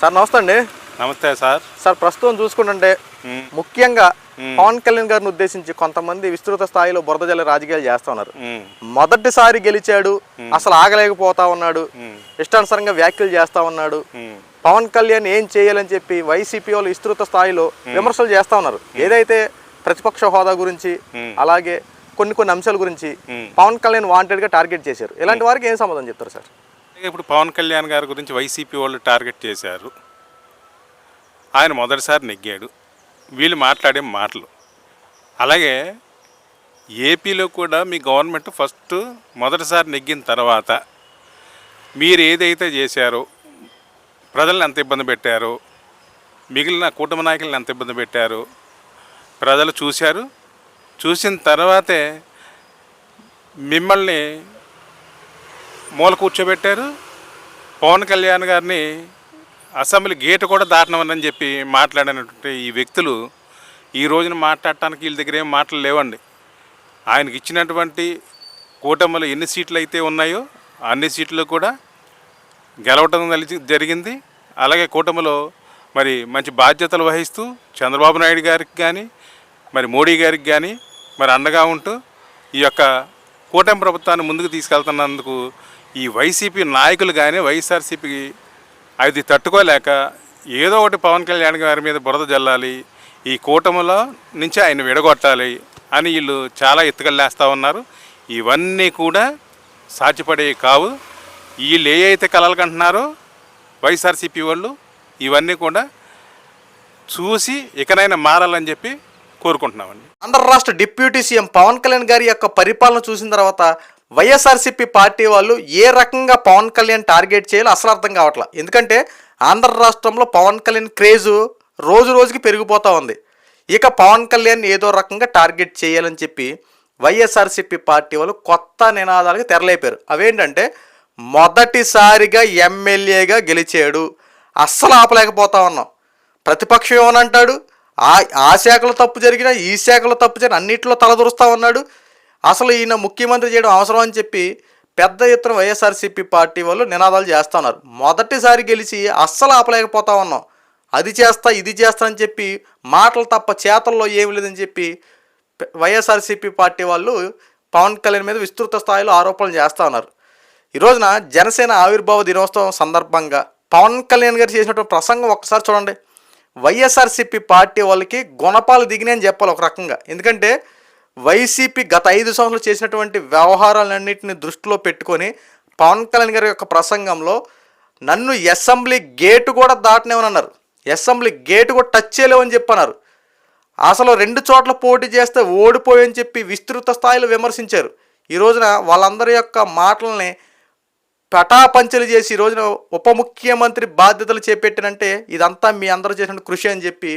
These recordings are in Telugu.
సార్ నమస్తే అండి నమస్తే సార్ సార్ ప్రస్తుతం చూసుకుంటుంటే. ముఖ్యంగా పవన్ కళ్యాణ్ గారిని ఉద్దేశించి కొంతమంది విస్తృత స్థాయిలో బురద జల్ల రాజకీయాలు చేస్తా ఉన్నారు. మొదటిసారి గెలిచాడు అసలు ఆగలేకపోతా ఉన్నాడు. ఇష్టానుసారంగా వ్యాఖ్యలు చేస్తా ఉన్నాడు. పవన్ కళ్యాణ్ ఏం చేయాలని చెప్పి వైసీపీ వాళ్ళు విస్తృత స్థాయిలో విమర్శలు చేస్తా ఉన్నారు ఏదైతే ప్రతిపక్ష హోదా గురించి. అలాగే కొన్ని కొన్ని అంశాల గురించి. పవన్ కళ్యాణ్ వాంటెడ్గా టార్గెట్ చేశారు ఇలాంటి వారికి ఏం సమాధానం చెప్తారు సార్ ఇప్పుడు పవన్ కళ్యాణ్ గారి గురించి వైసీపీ వాళ్ళు టార్గెట్ చేశారు. ఆయన మొదటిసారి నెగ్గాడు. వీళ్ళు మాట్లాడే మాటలు. అలాగే ఏపీలో కూడా మీ గవర్నమెంట్ ఫస్ట్ మొదటిసారి నెగ్గిన తర్వాత మీరు ఏదైతే చేశారో ప్రజల్ని ఎంత ఇబ్బంది పెట్టారో మిగిలిన కుటుంబ నాయకులను ఎంత ఇబ్బంది పెట్టారో ప్రజలు చూశారు. చూసిన తర్వాతే మిమ్మల్ని మూల కూర్చోబెట్టారు. పవన్ కళ్యాణ్ గారిని అసెంబ్లీ గేటు కూడా దాటనమని చెప్పి మాట్లాడినటువంటి ఈ వ్యక్తులు ఈ రోజున మాట్లాడటానికి వీళ్ళ దగ్గర ఏం మాటలు లేవండి. ఆయనకి ఇచ్చినటువంటి కూటమిలో ఎన్ని సీట్లు అయితే ఉన్నాయో అన్ని సీట్లు కూడా గెలవటం జరిగింది. అలాగే కూటమిలో మరి మంచి బాధ్యతలు వహిస్తూ చంద్రబాబు నాయుడు గారికి కానీ మరి మోడీ గారికి కానీ మరి అండగా ఉంటూ ఈ యొక్క కూటమి ప్రభుత్వాన్ని ముందుకు తీసుకెళ్తున్నందుకు ఈ వైసీపీ నాయకులు కానీ వైఎస్ఆర్సీపీ అది తట్టుకోలేక ఏదో ఒకటి పవన్ కళ్యాణ్ గారి మీద బురద జల్లాలి ఈ కూటమిలో నుంచి ఆయన విడగొట్టాలి అని వీళ్ళు చాలా ఎత్తుకల్లేస్తూ ఉన్నారు. ఇవన్నీ కూడా సాధ్యపడే కావు. వీళ్ళు ఏ అయితే కలలు కంటున్నారో వైఎస్ఆర్సీపీ వాళ్ళు ఇవన్నీ కూడా చూసి ఇకనైనా మారాలని చెప్పి కోరుకుంటున్నామండి. ఆంధ్ర రాష్ట్ర డిప్యూటీ సీఎం పవన్ కళ్యాణ్ గారి యొక్క పరిపాలన చూసిన తర్వాత వైఎస్ఆర్సీపీ పార్టీ వాళ్ళు ఏ రకంగా పవన్ కళ్యాణ్ టార్గెట్ చేయాలో అసలు అర్థం కావట్లా. ఎందుకంటే ఆంధ్ర రాష్ట్రంలో పవన్ కళ్యాణ్ క్రేజు రోజు రోజుకి పెరిగిపోతూ ఉంది. ఇక పవన్ కళ్యాణ్ ఏదో రకంగా టార్గెట్ చేయాలని చెప్పి వైఎస్ఆర్సీపీ పార్టీ వాళ్ళు కొత్త నినాదాలకు తెరలేపారు. అవేంటంటే మొదటిసారిగా ఎమ్మెల్యేగా గెలిచాడు. అస్సలు ఆపలేకపోతా ఉన్నాం. ప్రతిపక్షం ఏమనంటాడు ఆ ఆ శాఖలో తప్పు జరిగినా ఈ శాఖలో తప్పు జరిగిన అన్నింటిలో తలదూరుస్తా ఉన్నాడు. అసలు ఈయన ముఖ్యమంత్రి చేయడం అవసరం అని చెప్పి పెద్ద ఎత్తున వైఎస్ఆర్సీపీ పార్టీ వాళ్ళు నినాదాలు చేస్తున్నారు మొదటిసారి గెలిచి అస్సలు ఆపలేకపోతా ఉన్నాం. అది చేస్తా ఇది చేస్తా అని చెప్పి మాటలు తప్ప చేతల్లో ఏమి లేదని చెప్పి వైఎస్ఆర్సీపీ పార్టీ వాళ్ళు పవన్ కళ్యాణ్ మీద విస్తృత స్థాయిలో ఆరోపణలు చేస్తూ ఉన్నారు. ఈ రోజున జనసేన ఆవిర్భావ దినోత్సవం సందర్భంగా పవన్ కళ్యాణ్ గారు చేసినటువంటి ప్రసంగం ఒక్కసారి చూడండి. వైఎస్ఆర్సీపీ పార్టీ వాళ్ళకి గుణపాలు దిగినాయని చెప్పాలి ఒక రకంగా. ఎందుకంటే వైసీపీ గత ఐదు సంవత్సరాలు చేసినటువంటి వ్యవహారాలన్నింటిని దృష్టిలో పెట్టుకొని పవన్ కళ్యాణ్ గారి యొక్క ప్రసంగంలో నన్ను అసెంబ్లీ గేటు కూడా దాటనేమన్నారు అసెంబ్లీ గేటు కూడా టచ్ చేయలేవని చెప్పన్నారు. అసలు రెండు చోట్ల పోటీ చేస్తే ఓడిపోయని చెప్పి విస్తృత స్థాయిలో విమర్శించారు. ఈ రోజున వాళ్ళందరి యొక్క మాటల్ని పటాపంచలు చేసి ఈ రోజున ఉప ముఖ్యమంత్రి బాధ్యతలు చేపెట్టినంటే ఇదంతా మీ అందరూ చేసిన కృషి అని చెప్పి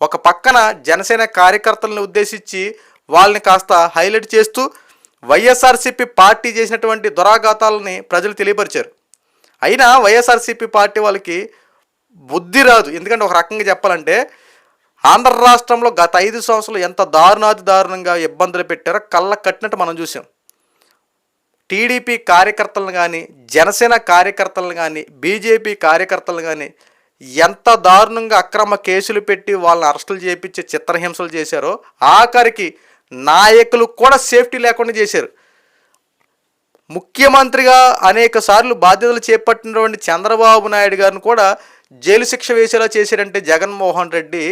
ఒక పక్కన జనసేన కార్యకర్తలను ఉద్దేశించి వాళ్ళని కాస్త హైలైట్ చేస్తూ వైఎస్ఆర్సీపీ పార్టీ చేసినటువంటి దురాఘాతాలని ప్రజలు తెలియపరిచారు. అయినా వైఎస్ఆర్సీపీ పార్టీ వాళ్ళకి బుద్ధి రాదు. ఎందుకంటే ఒక రకంగా చెప్పాలంటే ఆంధ్ర రాష్ట్రంలో గత ఐదు సంవత్సరాలు ఎంత దారుణాతి దారుణంగా ఇబ్బందులు పెట్టారో కళ్ళ కట్టినట్టు మనం చూసాం. టీడీపీ కార్యకర్తలను కానీ జనసేన కార్యకర్తలను కానీ బీజేపీ కార్యకర్తలను కానీ ఎంత దారుణంగా అక్రమ కేసులు పెట్టి వాళ్ళని అరెస్టులు చేపించి చిత్రహింసలు చేశారో ఆఖరికి నాయకులు కూడా సేఫ్టీ లేకుండా చేశారు. ముఖ్యమంత్రిగా అనేక సార్లు బాధ్యతలు చేపట్టినటువంటి చంద్రబాబు నాయుడు గారిని కూడా జైలు శిక్ష వేసేలా చేశారంటే జగన్మోహన్ రెడ్డి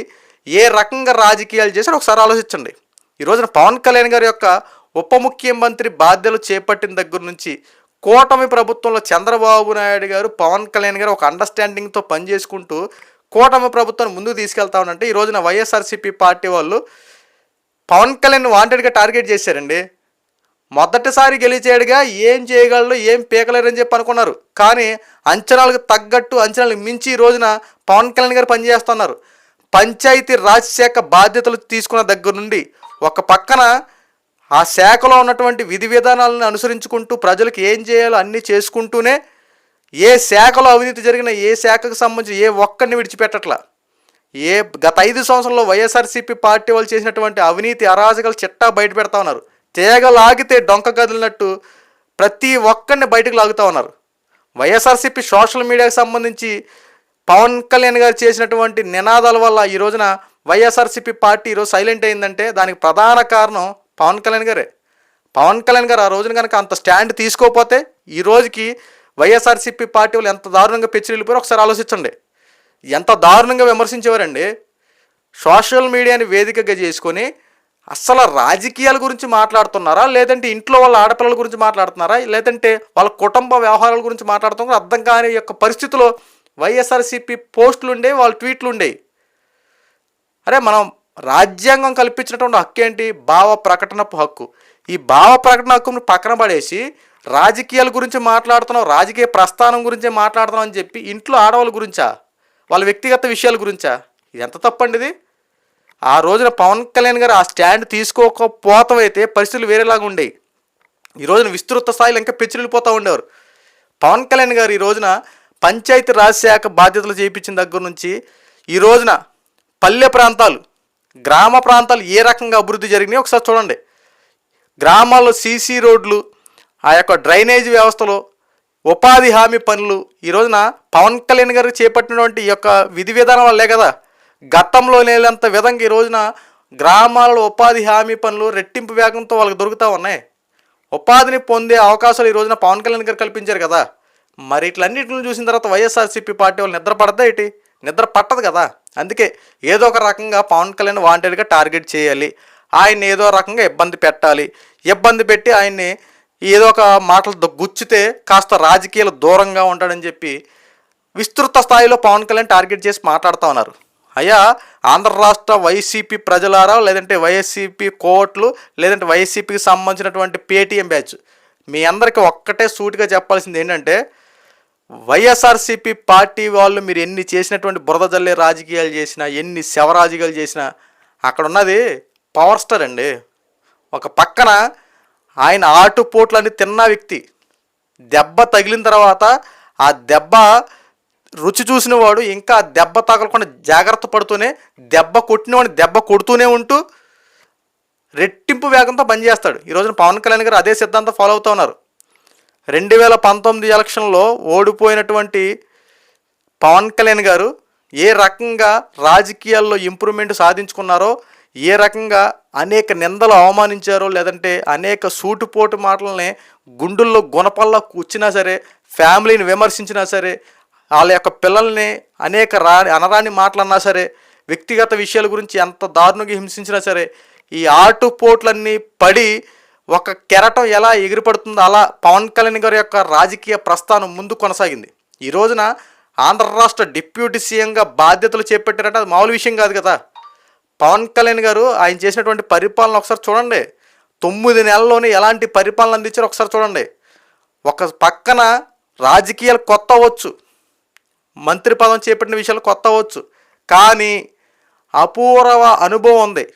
ఏ రకంగా రాజకీయాలు చేశారో ఒకసారి ఆలోచించండి. ఈ రోజున పవన్ కళ్యాణ్ గారి యొక్క ఉప ముఖ్యమంత్రి బాధ్యతలు చేపట్టిన దగ్గర నుంచి కూటమి ప్రభుత్వంలో చంద్రబాబు నాయుడు గారు పవన్ కళ్యాణ్ గారు ఒక అండర్స్టాండింగ్తో పనిచేసుకుంటూ కూటమి ప్రభుత్వాన్ని ముందుకు తీసుకెళ్తా ఉన్నంటే ఈ రోజున వైఎస్ఆర్సీపీ పార్టీ వాళ్ళు పవన్ కళ్యాణ్ వాంటెడ్గా టార్గెట్ చేశారండి. మొదటిసారి గెలిచాడుగా ఏం చేయగలరు ఏం పీకలేరని చెప్పి అనుకున్నారు. కానీ అంచనాలకు తగ్గట్టు అంచనాలకు మించి ఈ రోజున పవన్ కళ్యాణ్ గారు పనిచేస్తున్నారు. పంచాయతీ రాజ్ శాఖ బాధ్యతలు తీసుకున్న దగ్గర నుండి ఒక పక్కన ఆ శాఖలో ఉన్నటువంటి విధి విధానాలను అనుసరించుకుంటూ ప్రజలకు ఏం చేయాలో అన్నీ చేసుకుంటూనే ఏ శాఖలో అవినీతి జరిగిన ఏ శాఖకు సంబంధించి ఏ ఒక్కరిని విడిచిపెట్టట్లా. ఏ గత ఐదు సంవత్సరంలో వైఎస్ఆర్సీపీ పార్టీ వాళ్ళు చేసినటువంటి అవినీతి అరాజకాలు చిట్టా బయట పెడతా ఉన్నారు. తీగ లాగితే డొంక కదిలినట్టు ప్రతి ఒక్కరిని బయటకు లాగుతూ ఉన్నారు. వైఎస్ఆర్సీపీ సోషల్ మీడియాకి సంబంధించి పవన్ కళ్యాణ్ గారు చేసినటువంటి నినాదాల వల్ల ఈ రోజున వైఎస్ఆర్సీపీ పార్టీ ఈరోజు సైలెంట్ అయిందంటే దానికి ప్రధాన కారణం పవన్ కళ్యాణ్ గారే. పవన్ కళ్యాణ్ గారు ఆ రోజున కనుక అంత స్టాండ్ తీసుకోకపోతే ఈ రోజుకి వైఎస్ఆర్సీపీ పార్టీ వాళ్ళు ఎంత దారుణంగా పెచ్చిరిల్లిపోయారో ఒకసారి ఆలోచించండి. ఎంత దారుణంగా విమర్శించేవారండి. సోషల్ మీడియాని వేదికగా చేసుకొని అసలు రాజకీయాల గురించి మాట్లాడుతున్నారా? లేదంటే ఇంట్లో వాళ్ళ ఆడపిల్లల గురించి మాట్లాడుతున్నారా? లేదంటే వాళ్ళ కుటుంబ వ్యవహారాల గురించి మాట్లాడుతున్నారా? అర్థం కాని యొక్క పరిస్థితిలో వైఎస్ఆర్సీపీ పోస్టులు ఉండేవి వాళ్ళ ట్వీట్లు ఉండేవి అరే మనం రాజ్యాంగం కల్పించినటువంటి హక్కు ఏంటి? భావ ప్రకటనపు హక్కు. ఈ భావ ప్రకటన హక్కును పక్కన పడేసి రాజకీయాల గురించి మాట్లాడుతున్నాం రాజకీయ ప్రస్థానం గురించే మాట్లాడుతున్నాం అని చెప్పి ఇంట్లో ఆడవాళ్ళ గురించా? వాళ్ళ వ్యక్తిగత విషయాల గురించా? ఇది ఎంత తప్పండి ఇది. ఆ రోజున పవన్ కళ్యాణ్ గారు ఆ స్టాండ్ తీసుకోకపోతమైతే పరిస్థితులు వేరేలాగా ఉండేవి ఈ రోజున విస్తృత స్థాయిలో ఇంకా పెచ్చిరిల్లిపోతూ ఉండేవారు. పవన్ కళ్యాణ్ గారు ఈ రోజున పంచాయతీ రాజ్ శాఖ బాధ్యతలు చేయించిన దగ్గర నుంచి ఈ రోజున పల్లె ప్రాంతాలు గ్రామ ప్రాంతాలు ఏ రకంగా అభివృద్ధి జరిగినాయి ఒకసారి చూడండి. గ్రామాల్లో సీసీ రోడ్లు ఆ యొక్క డ్రైనేజ్ వ్యవస్థలో ఉపాధి హామీ పనులు ఈ రోజున పవన్ కళ్యాణ్ గారు చేపట్టినటువంటి ఈ యొక్క విధి విధానం వల్లే కదా గతంలో లేనంత విధంగా ఈ రోజున గ్రామాలలో ఉపాధి హామీ పనులు రెట్టింపు వేగంతో వాళ్ళకి దొరుకుతూ ఉన్నాయి. ఉపాధిని పొందే అవకాశాలు ఈ రోజున పవన్ కళ్యాణ్ గారు కల్పించారు కదా. మరి ఇట్లన్నిటిని చూసిన తర్వాత వైఎస్ఆర్సీపీ పార్టీ వాళ్ళు నిద్ర పడదా ఏంటి? నిద్ర పట్టదు కదా. అందుకే ఏదో ఒక రకంగా పవన్ కళ్యాణ్ వాంటెడ్గా టార్గెట్ చేయాలి. ఆయన్ని ఏదో రకంగా ఇబ్బంది పెట్టాలి. ఇబ్బంది పెట్టి ఆయన్ని ఏదో ఒక మాటలు గుచ్చితే కాస్త రాజకీయాలు దూరంగా ఉంటాడని చెప్పి విస్తృత స్థాయిలో పవన్ కళ్యాణ్ టార్గెట్ చేసి మాట్లాడుతూ ఉన్నారు. అయ్యా ఆంధ్ర రాష్ట్ర వైసీపీ ప్రజలారా లేదంటే వైసీపీ కోట్లు లేదంటే వైసీపీకి సంబంధించినటువంటి పేటీఎం బ్యాచ్. మీ అందరికీ ఒక్కటే సూటిగా చెప్పాల్సింది ఏంటంటే వైఎస్ఆర్సీపీ పార్టీ వాళ్ళు మీరు ఎన్ని చేసినటువంటి బురద జల్లే రాజకీయాలు చేసినా ఎన్ని శవరాజకీయాలు చేసినా అక్కడ ఉన్నది పవర్ స్టార్ అండి. ఒక పక్కన ఆయన ఆటుపోట్లని తిన్న వ్యక్తి. దెబ్బ తగిలిన తర్వాత ఆ దెబ్బ రుచి చూసిన వాడు ఇంకా దెబ్బ తగలకుండా జాగ్రత్త పడుతూనే దెబ్బ కొట్టినవాడిని దెబ్బ కొడుతూనే ఉంటూ రెట్టింపు వేగంతో పనిచేస్తాడు. ఈ రోజున పవన్ కళ్యాణ్ గారు అదే సిద్ధాంతం ఫాలో అవుతూ ఉన్నారు. రెండు వేల పంతొమ్మిది ఎలక్షన్లో ఓడిపోయినటువంటి పవన్ కళ్యాణ్ గారు ఏ రకంగా రాజకీయాల్లో ఇంప్రూవ్మెంట్ సాధించుకున్నారో ఏ రకంగా అనేక నిందలు అవమానించారో లేదంటే అనేక సూటుపోటు మాటలని గుండుల్లో గుణపల్లా కూర్చున్నా సరే ఫ్యామిలీని విమర్శించినా సరే వాళ్ళ యొక్క పిల్లల్ని అనేక రా అనరాని మాటలన్నా సరే వ్యక్తిగత విషయాల గురించి ఎంత దారుణంగా హింసించినా సరే ఈ ఆటుపోట్లన్నీ పడి ఒక కెరటం ఎలా ఎగిరిపడుతుందో అలా పవన్ కళ్యాణ్ గారి యొక్క రాజకీయ ప్రస్థానం ముందు కొనసాగింది. ఈ రోజున ఆంధ్ర రాష్ట్ర డిప్యూటీ సీఎంగా బాధ్యతలు చేపట్టారంటే అది మామూలు విషయం కాదు కదా. పవన్ కళ్యాణ్ గారు ఆయన చేసినటువంటి పరిపాలన ఒకసారి చూడండి. తొమ్మిది నెలల్లోనే ఎలాంటి పరిపాలన అందించారో ఒకసారి చూడండి. ఒక పక్కన రాజకీయాలు కొత్త అవ్వచ్చు. మంత్రి పదం చేపట్టిన విషయాలు కొత్త అవ్వచ్చు. కానీ అపూర్వ అనుభవం ఉంది.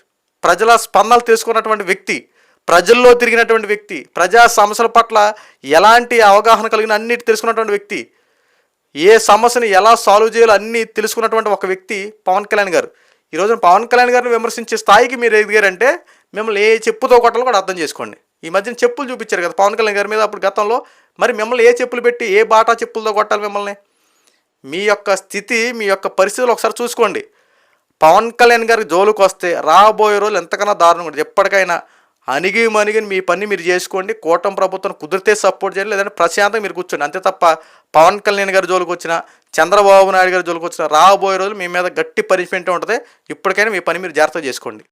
ప్రజల స్పందనలు తెలుసుకున్నటువంటి వ్యక్తి ప్రజల్లో తిరిగినటువంటి వ్యక్తి ప్రజా సమస్యల పట్ల ఎలాంటి అవగాహన కలిగిన అన్నిటి తెలుసుకున్నటువంటి వ్యక్తి ఏ సమస్యని ఎలా సాల్వ్ చేయాలో అన్నీ తెలుసుకున్నటువంటి ఒక వ్యక్తి పవన్ కళ్యాణ్ గారు. ఈరోజు పవన్ కళ్యాణ్ గారిని విమర్శించే స్థాయికి మీరు ఎదిగారంటే మిమ్మల్ని ఏ చెప్పుతో కొట్టాలో కూడా అర్థం చేసుకోండి. ఈ మధ్యన చెప్పులు చూపించారు కదా పవన్ కళ్యాణ్ గారి మీద అప్పుడు గతంలో. మరి మిమ్మల్ని ఏ చెప్పులు పెట్టి ఏ బాటా చెప్పులతో కొట్టాలి మిమ్మల్ని? మీ యొక్క స్థితి మీ యొక్క పరిస్థితులు ఒకసారి చూసుకోండి. పవన్ కళ్యాణ్ గారి జోలుకు వస్తే రాబోయే రోజులు ఎంతకన్నా దారుణం ఉంటుంది ఎప్పటికైనా అణిగి మణిగి మీ పని మీరు చేసుకోండి. కూటమి ప్రభుత్వం కుదిరితే సపోర్ట్ చేయండి లేదంటే ప్రశాంతంగా మీరు కూర్చోండి. అంతే తప్ప పవన్ కళ్యాణ్ గారి జోలికి వచ్చిన చంద్రబాబు నాయుడు గారి జోలికి వచ్చిన రాబోయే రోజులు మీ మీద గట్టి పనిష్మెంట్ ఉంటుంది. ఇప్పటికైనా మీ పని మీరు జాగ్రత్తగా చేసుకోండి.